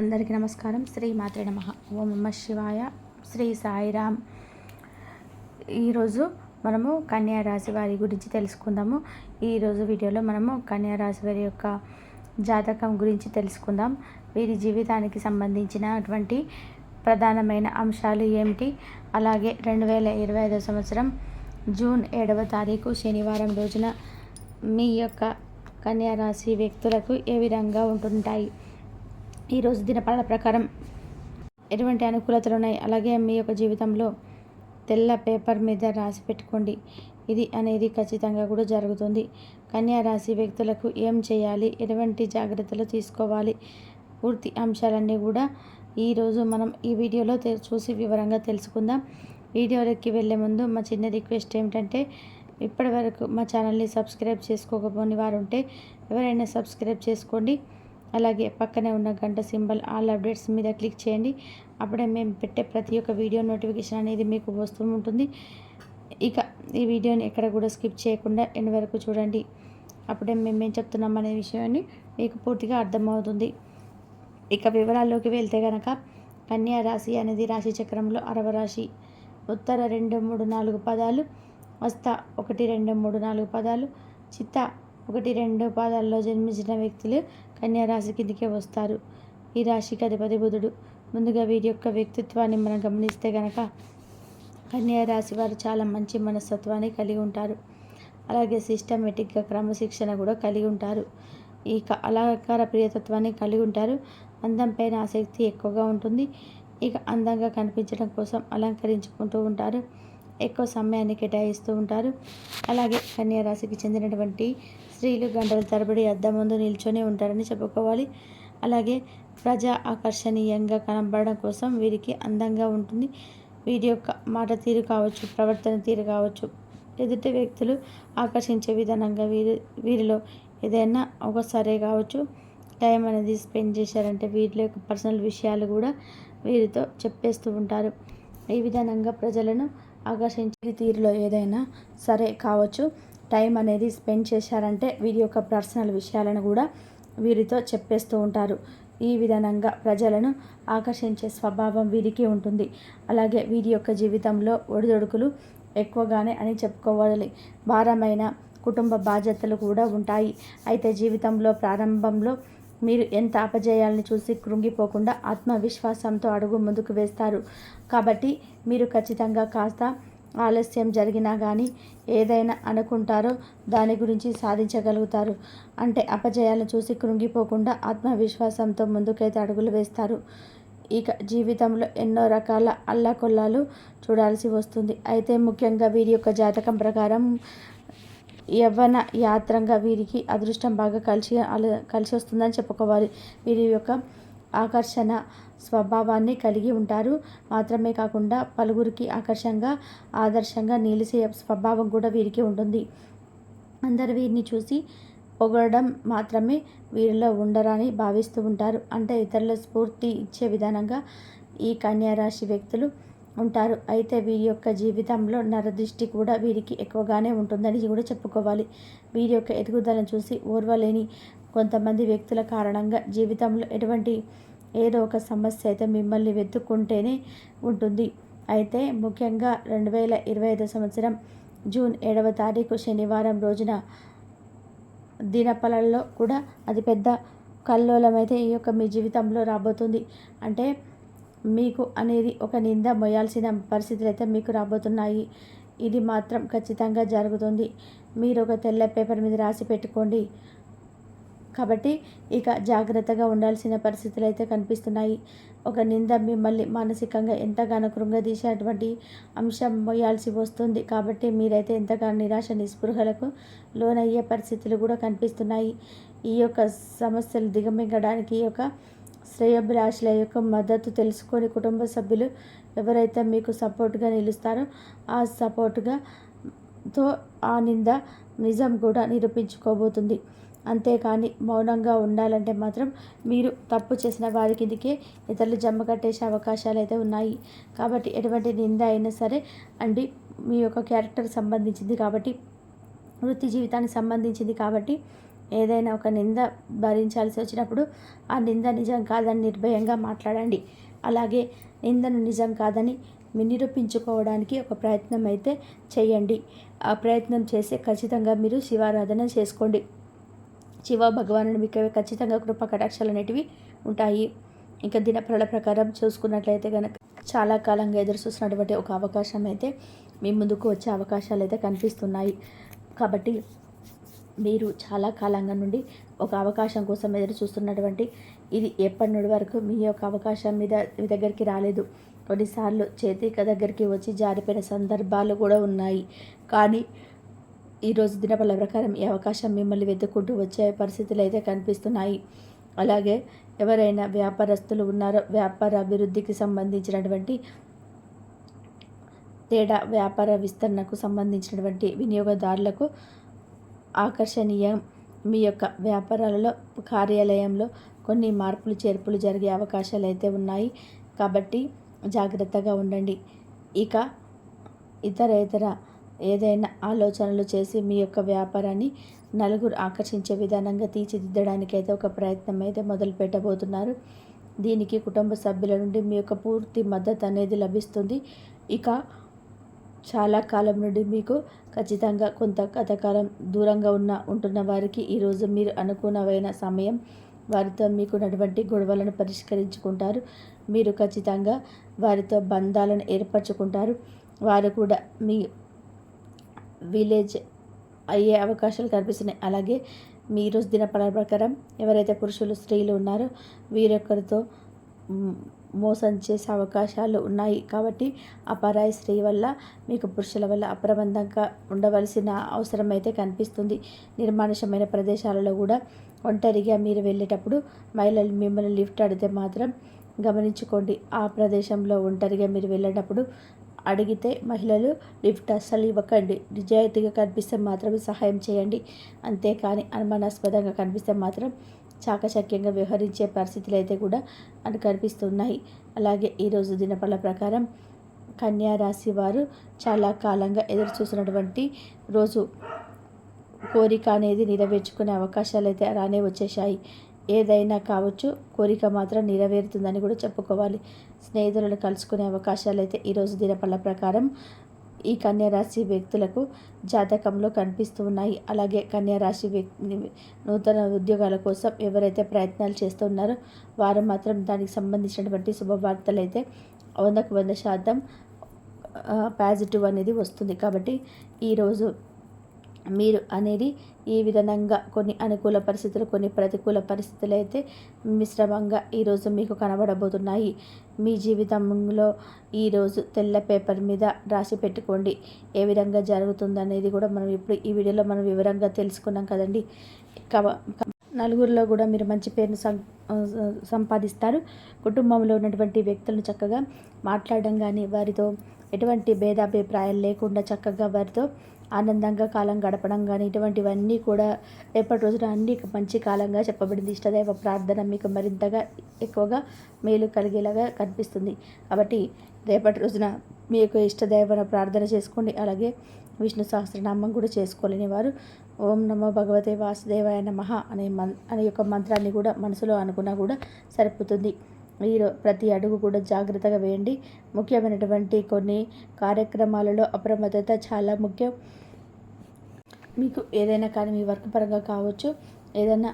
అందరికీ నమస్కారం. శ్రీ మాత్రే నమ. ఓం నమ శివాయ. శ్రీ సాయిరామ్. ఈరోజు మనము కన్యా రాశి వారి గురించి తెలుసుకుందాము. ఈరోజు వీడియోలో మనము కన్యా రాశి వారి యొక్క జాతకం గురించి తెలుసుకుందాం. వీరి జీవితానికి సంబంధించినటువంటి ప్రధానమైన అంశాలు ఏమిటి? అలాగే రెండు వేల ఇరవై ఐదో సంవత్సరం జూన్ ఏడవ తారీఖు శనివారం రోజున మీ యొక్క కన్యా రాశి వ్యక్తులకు ఏ విధంగా ఉంటుంటాయి? ఈరోజు దినపాలన ప్రకారం ఎటువంటి అనుకూలతలు ఉన్నాయి అలాగే మీ యొక్క జీవితంలో తెల్ల పేపర్ మీద రాసి పెట్టుకోండి. ఇది అనేది ఖచ్చితంగా కూడా జరుగుతుంది. కన్యా రాశి వ్యక్తులకు ఏం చేయాలి? ఎటువంటి జాగ్రత్తలు తీసుకోవాలి? పూర్తి అంశాలన్నీ కూడా ఈరోజు మనం ఈ వీడియోలో తె- చూసి వివరంగా తెలుసుకుందాం. వీడియోలోకి వెళ్ళే ముందు మా చిన్న రిక్వెస్ట్ ఏమిటంటే ఇప్పటివరకు మా ఛానల్ని సబ్స్క్రైబ్ చేసుకోకపోని వారు ఉంటే ఎవరైనా సబ్స్క్రైబ్ చేసుకోండి. అలాగే పక్కనే ఉన్న గంట సింబల్ ఆల్ అప్డేట్స్ మీద క్లిక్ చేయండి. అప్పుడే మేము పెట్టే ప్రతి ఒక్క వీడియో నోటిఫికేషన్ అనేది మీకు వస్తూ ఉంటుంది. ఇక ఈ వీడియోని ఎక్కడ కూడా స్కిప్ చేయకుండా ఎండ్ వరకు చూడండి. అప్పుడే మేము ఏం చెప్తున్నాం అనే విషయాన్ని మీకు పూర్తిగా అర్థమవుతుంది. ఇక వివరాల్లోకి వెళ్తే కనుక కన్యా రాశి అనేది రాశి చక్రంలో అరవ రాశి. ఉత్తర రెండు మూడు నాలుగు పదాలు వస్త ఒకటి రెండు మూడు నాలుగు పదాలు చిత్త ఒకటి రెండు పాదాల్లో జన్మించిన వ్యక్తులు కన్యారాశి కిందికే వస్తారు. ఈ రాశికి అధిపతి బుధుడు. ముందుగా వీరి యొక్క వ్యక్తిత్వాన్ని మనం గమనిస్తే కనుక కన్యారాశి వారు చాలా మంచి మనస్తత్వాన్ని కలిగి ఉంటారు. అలాగే సిస్టమేటిక్గా క్రమశిక్షణ కూడా కలిగి ఉంటారు. ఈ అలంకార ప్రియతత్వాన్ని కలిగి ఉంటారు. అందం పైన ఆసక్తి ఎక్కువగా ఉంటుంది. ఇక అందంగా కనిపించడం కోసం అలంకరించుకుంటూ ఉంటారు. ఎక్కువ సమయాన్ని కేటాయిస్తూ ఉంటారు. అలాగే కన్యారాశికి చెందినటువంటి స్త్రీలు గంటల తరబడి అద్దం ముందు నిల్చొని ఉంటారని చెప్పుకోవాలి. అలాగే ప్రజా ఆకర్షణీయంగా కనబడడం కోసం వీరికి అందంగా ఉంటుంది. వీరి యొక్క మాట తీరు కావచ్చు ప్రవర్తన తీరు కావచ్చు. ఎదుటి వ్యక్తులు ఆకర్షించే విధానంగా వీరి వీరిలో ఏదైనా ఒకసారే కావచ్చు. టైం అనేది స్పెండ్ చేశారంటే వీరి యొక్క పర్సనల్ విషయాలు కూడా వీరితో చెప్పేస్తూ ఉంటారు. ఈ విధానంగా ప్రజలను ఆకర్షించే తీరులో ఏదైనా సరే కావచ్చు. టైం అనేది స్పెండ్ చేశారంటే వీరి యొక్క పర్సనల్ విషయాలను కూడా వీరితో చెప్పేస్తూ ఉంటారు. ఈ విధానంగా ప్రజలను ఆకర్షించే స్వభావం వీరికి ఉంటుంది. అలాగే వీరి యొక్క జీవితంలో ఒడిదొడుకులు ఎక్కువగానే అని చెప్పుకోవాలి. భారమైన కుటుంబ బాధ్యతలు కూడా ఉంటాయి. అయితే జీవితంలో ప్రారంభంలో మీరు ఎంత అపజయాలను చూసి కృంగిపోకుండా ఆత్మవిశ్వాసంతో అడుగు ముందుకు వేస్తారు. కాబట్టి మీరు ఖచ్చితంగా కాస్త ఆలస్యం జరిగినా కానీ ఏదైనా అనుకుంటారో దాని గురించి సాధించగలుగుతారు. అంటే అపజయాలను చూసి కృంగిపోకుండా ఆత్మవిశ్వాసంతో ముందుకైతే అడుగులు వేస్తారు. ఇక జీవితంలో ఎన్నో రకాల అల్లకొల్లాలు చూడాల్సి వస్తుంది. అయితే ముఖ్యంగా వీరి యొక్క జాతకం ప్రకారం యవ్వన యాత్రంగా వీరికి అదృష్టం బాగా కలిసి అల- కలిసి వస్తుందని చెప్పుకోవాలి. వీరి యొక్క ఆకర్షణ స్వభావాన్ని కలిగి ఉంటారు. మాత్రమే కాకుండా పలువురికి ఆకర్షంగా ఆదర్శంగా నిలిచే స్వభావం కూడా వీరికి ఉంటుంది. అందరు వీరిని చూసి పొగడడం మాత్రమే వీరిలో ఉండరని భావిస్తూ ఉంటారు. అంటే ఇతరుల స్ఫూర్తి ఇచ్చే విధానంగా ఈ కన్యారాశి వ్యక్తులు ఉంటారు. అయితే వీరి యొక్క జీవితంలో నరదృష్టి కూడా వీరికి ఎక్కువగానే ఉంటుందని కూడా చెప్పుకోవాలి. వీరి యొక్క ఎదుగుదలను చూసి ఓర్వలేని కొంతమంది వ్యక్తుల కారణంగా జీవితంలో ఎటువంటి ఏదో ఒక సమస్య అయితే మిమ్మల్ని వెతుక్కుంటేనే ఉంటుంది. అయితే ముఖ్యంగా రెండు వేల ఇరవై ఐదు సంవత్సరం జూన్ ఏడవ తారీఖు శనివారం రోజున దినపలల్లో కూడా అది పెద్ద కల్లోలం అయితే ఈ యొక్క మీ జీవితంలో రాబోతుంది. అంటే మీకు అనేది ఒక నింద మోయాల్సిన పరిస్థితులు అయితే మీకు రాబోతున్నాయి. ఇది మాత్రం ఖచ్చితంగా జరుగుతుంది. మీరు ఒక తెల్ల పేపర్ మీద రాసి పెట్టుకోండి. కాబట్టి ఇక జాగ్రత్తగా ఉండాల్సిన పరిస్థితులు అయితే కనిపిస్తున్నాయి. ఒక నింద మిమ్మల్ని మానసికంగా ఎంతగానో కృంగదీసేటువంటి అంశం మోయాల్సి వస్తుంది. కాబట్టి మీరైతే ఎంతగానో నిరాశ నిస్పృహలకు లోనయ్యే పరిస్థితులు కూడా కనిపిస్తున్నాయి. ఈ యొక్క సమస్యలు దిగమింగడానికి ఈ యొక్క శ్రేయభిలాషుల యొక్క మద్దతు తెలుసుకొని కుటుంబ సభ్యులు ఎవరైతే మీకు సపోర్ట్గా నిలుస్తారో ఆ సపోర్ట్గా తో ఆ నింద నిజం కూడా నిరూపించుకోబోతుంది. అంతేకాని మౌనంగా ఉండాలంటే మాత్రం మీరు తప్పు చేసిన వారి కిందకే ఇతరులు జమ్మ కట్టేసే అవకాశాలు అయితే ఉన్నాయి. కాబట్టి ఎటువంటి నింద అయినా సరే అండి మీ యొక్క క్యారెక్టర్ సంబంధించింది కాబట్టి వృత్తి జీవితానికి సంబంధించింది కాబట్టి ఏదైనా ఒక నింద భరించాల్సి వచ్చినప్పుడు ఆ నింద నిజం కాదని నిర్భయంగా మాట్లాడండి. అలాగే నిందను నిజం కాదని నిరూపించుకోవడానికి ఒక ప్రయత్నం అయితే చేయండి. ఆ ప్రయత్నం చేసి ఖచ్చితంగా మీరు శివారాధన చేసుకోండి. శివ భగవాను మీకు ఖచ్చితంగా కృప కటాక్షాలు అనేటివి ఉంటాయి. ఇంకా దినఫల ప్రకారం చూసుకున్నట్లయితే కనుక చాలా కాలంగా ఎదురు చూసినటువంటి ఒక అవకాశం అయితే మీ ముందుకు వచ్చే అవకాశాలు అయితే కనిపిస్తున్నాయి. కాబట్టి మీరు చాలా కాలంగా నుండి ఒక అవకాశం కోసం ఎదురు చూస్తున్నటువంటి ఇది ఎప్పటి నుండి వరకు మీ యొక్క అవకాశం మీద మీ దగ్గరికి రాలేదు. కొన్నిసార్లు చేతిక దగ్గరికి వచ్చి జారిపోయిన సందర్భాలు కూడా ఉన్నాయి. కానీ ఈరోజు దినపల ప్రకారం ఈ అవకాశం మిమ్మల్ని వెతుక్కుంటూ వచ్చే పరిస్థితులు అయితే కనిపిస్తున్నాయి. అలాగే ఎవరైనా వ్యాపారస్తులు ఉన్నారో వ్యాపార అభివృద్ధికి సంబంధించినటువంటి తేడా వ్యాపార విస్తరణకు సంబంధించినటువంటి వినియోగదారులకు ఆకర్షణీయం. మీ యొక్క వ్యాపారాలలో కార్యాలయంలో కొన్ని మార్పులు చేర్పులు జరిగే అవకాశాలు అయితే ఉన్నాయి. కాబట్టి జాగ్రత్తగా ఉండండి. ఇక ఇతర ఇతర ఏదైనా ఆలోచనలు చేసి మీ యొక్క వ్యాపారాన్ని నలుగురు ఆకర్షించే విధానంగా తీర్చిదిద్దడానికి అయితే ఒక ప్రయత్నం అయితే మొదలు పెట్టబోతున్నారు. దీనికి కుటుంబ సభ్యుల నుండి మీ యొక్క పూర్తి మద్దతు అనేది లభిస్తుంది. ఇక చాలా కాలం నుండి మీకు ఖచ్చితంగా కొంత కథకాలం దూరంగా ఉన్న ఉంటున్న వారికి ఈరోజు మీరు అనుకూలమైన సమయం వారితో మీకున్నటువంటి గొడవలను పరిష్కరించుకుంటారు. మీరు ఖచ్చితంగా వారితో బంధాలను ఏర్పరచుకుంటారు. వారు కూడా మీ విలేజ్ అయ్యే అవకాశాలు కనిపిస్తున్నాయి. అలాగే మీ రోజు దినపల ప్రకారం ఎవరైతే పురుషులు స్త్రీలు ఉన్నారో వీరొకరితో మోసం చేసే అవకాశాలు ఉన్నాయి. కాబట్టి అపరాయి స్త్రీ వల్ల మీకు పురుషుల వల్ల అప్రబంధంగా ఉండవలసిన అవసరం అయితే కనిపిస్తుంది. నిర్మానుషమైన ప్రదేశాలలో కూడా ఒంటరిగా మీరు వెళ్ళేటప్పుడు మహిళలు మిమ్మల్ని లిఫ్ట్ అడిగితే మాత్రం గమనించుకోండి. ఆ ప్రదేశంలో ఒంటరిగా మీరు వెళ్ళేటప్పుడు అడిగితే మహిళలు లిఫ్ట్ అస్సలు ఇవ్వకండి. నిజాయితీగా కనిపిస్తే మాత్రమే సహాయం చేయండి. అంతేకాని అనుమానాస్పదంగా కనిపిస్తే మాత్రం చాకచక్యంగా వ్యవహరించే పరిస్థితులు అయితే కూడా అని కనిపిస్తున్నాయి. అలాగే ఈరోజు దినపల ప్రకారం కన్యా రాశి వారు చాలా కాలంగా ఎదురు చూసినటువంటి రోజు కోరిక అనేది నెరవేర్చుకునే అవకాశాలు అయితే రానే వచ్చేసాయి ఏదైనా కావచ్చు కోరిక మాత్రం నెరవేరుతుందని కూడా చెప్పుకోవాలి. స్నేహితులను కలుసుకునే అవకాశాలు అయితే ఈరోజు దినపళ్ళ ప్రకారం ఈ కన్యారాశి వ్యక్తులకు జాతకంలో కనిపిస్తూ ఉన్నాయి. అలాగే కన్యారాశి వ్యక్తి నూతన ఉద్యోగాల కోసం ఎవరైతే ప్రయత్నాలు చేస్తున్నారో వారు మాత్రం దానికి సంబంధించినటువంటి శుభవార్తలు అయితే వందకు వంద శాతం పాజిటివ్ అనేది వస్తుంది. కాబట్టి ఈరోజు మీరు అనేది ఈ విధంగా కొన్ని అనుకూల పరిస్థితులు కొన్ని ప్రతికూల పరిస్థితులు అయితే మిశ్రమంగా ఈరోజు మీకు కనబడబోతున్నాయి. మీ జీవితంలో ఈరోజు తెల్ల పేపర్ మీద రాసి పెట్టుకోండి. ఏ విధంగా జరుగుతుందనేది కూడా మనం ఇప్పుడు ఈ వీడియోలో మనం వివరంగా తెలుసుకున్నాం కదండి. నలుగురిలో కూడా మీరు మంచి పేరును సంపాదిస్తారు. కుటుంబంలో ఉన్నటువంటి వ్యక్తులను చక్కగా మాట్లాడడం కానీ వారితో ఎటువంటి భేదాభిప్రాయాలు లేకుండా చక్కగా వారితో ఆనందంగా కాలం గడపడం కానీ ఇటువంటివన్నీ కూడా రేపటి రోజున అన్ని మంచి కాలంగా చెప్పబడింది. ఇష్టదైవ ప్రార్థన మీకు మరింతగా ఎక్కువగా మేలు కలిగేలాగా కనిపిస్తుంది. కాబట్టి రేపటి రోజున మీ యొక్క ఇష్టదైవన ప్రార్థన చేసుకోండి. అలాగే విష్ణు సహస్రనామం కూడా చేసుకోలేని వారు ఓం నమో భగవతే వాసుదేవాయ నమ అనే మన్ అనే యొక్క మంత్రాన్ని కూడా మనసులో అనుకున్నా కూడా సరిపోతుంది. మీరు ప్రతి అడుగు కూడా జాగ్రత్తగా వేయండి. ముఖ్యమైనటువంటి కొన్ని కార్యక్రమాలలో అప్రమత్తత చాలా ముఖ్యం. మీకు ఏదైనా కానీ మీ వర్క్ పరంగా కావచ్చు ఏదైనా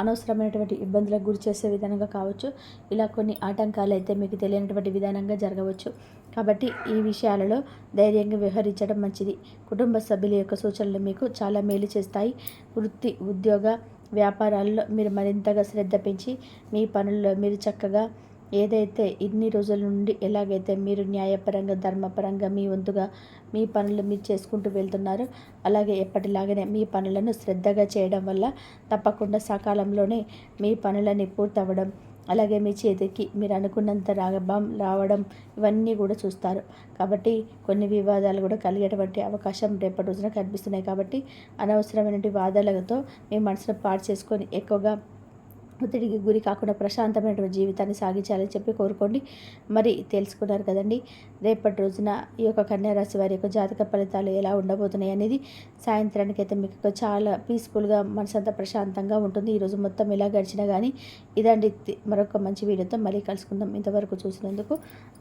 అనవసరమైనటువంటి ఇబ్బందులకు గురి చేసే విధంగా కావచ్చు ఇలా కొన్ని ఆటంకాలు అయితే మీకు తెలియనటువంటి విధానంగా జరగవచ్చు. కాబట్టి ఈ విషయాలలో ధైర్యంగా వ్యవహరించడం మంచిది. కుటుంబ సభ్యుల యొక్క సూచనలు మీకు చాలా మేలు చేస్తాయి. వృత్తి ఉద్యోగ వ్యాపారాల్లో మీరు మరింతగా శ్రద్ధ పెంచి మీ పనుల్లో మీరు చక్కగా ఏదైతే ఇన్ని రోజుల నుండి ఎలాగైతే మీరు న్యాయపరంగా ధర్మపరంగా మీ వంతుగా మీ పనులు మీరు చేసుకుంటూ వెళ్తున్నారు అలాగే ఎప్పటిలాగానే మీ పనులను శ్రద్ధగా చేయడం వల్ల తప్పకుండా సకాలంలోనే మీ పనులని పూర్తవ్వడం అలాగే మీ చేతికి మీరు అనుకున్నంత రాగబం రావడం ఇవన్నీ కూడా చూస్తారు. కాబట్టి కొన్ని వివాదాలు కూడా కలిగేటువంటి అవకాశం రేపటి రోజున కనిపిస్తున్నాయి. కాబట్టి అనవసరమైనటువంటి వాదాలతో మీ మనసును పాడు చేసుకొని ఎక్కువగా ఒత్తిడికి గురి కాకుండా ప్రశాంతమైనటువంటి జీవితాన్ని సాగించాలని చెప్పి కోరుకోండి. మరి తెలుసుకున్నారు కదండి రేపటి రోజున ఈ యొక్క కన్యారాశి వారి యొక్క జాతక ఫలితాలు ఎలా ఉండబోతున్నాయి అనేది సాయంత్రానికి అయితే మీకు చాలా పీస్ఫుల్గా మనసంతా ప్రశాంతంగా ఉంటుంది. ఈరోజు మొత్తం ఎలా గడిచినా కానీ ఇదండి మరొక మంచి వీడియోతో మళ్ళీ కలుసుకుందాం. ఇంతవరకు చూసినందుకు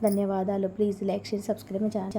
ధన్యవాదాలు. Please like share subscribe channel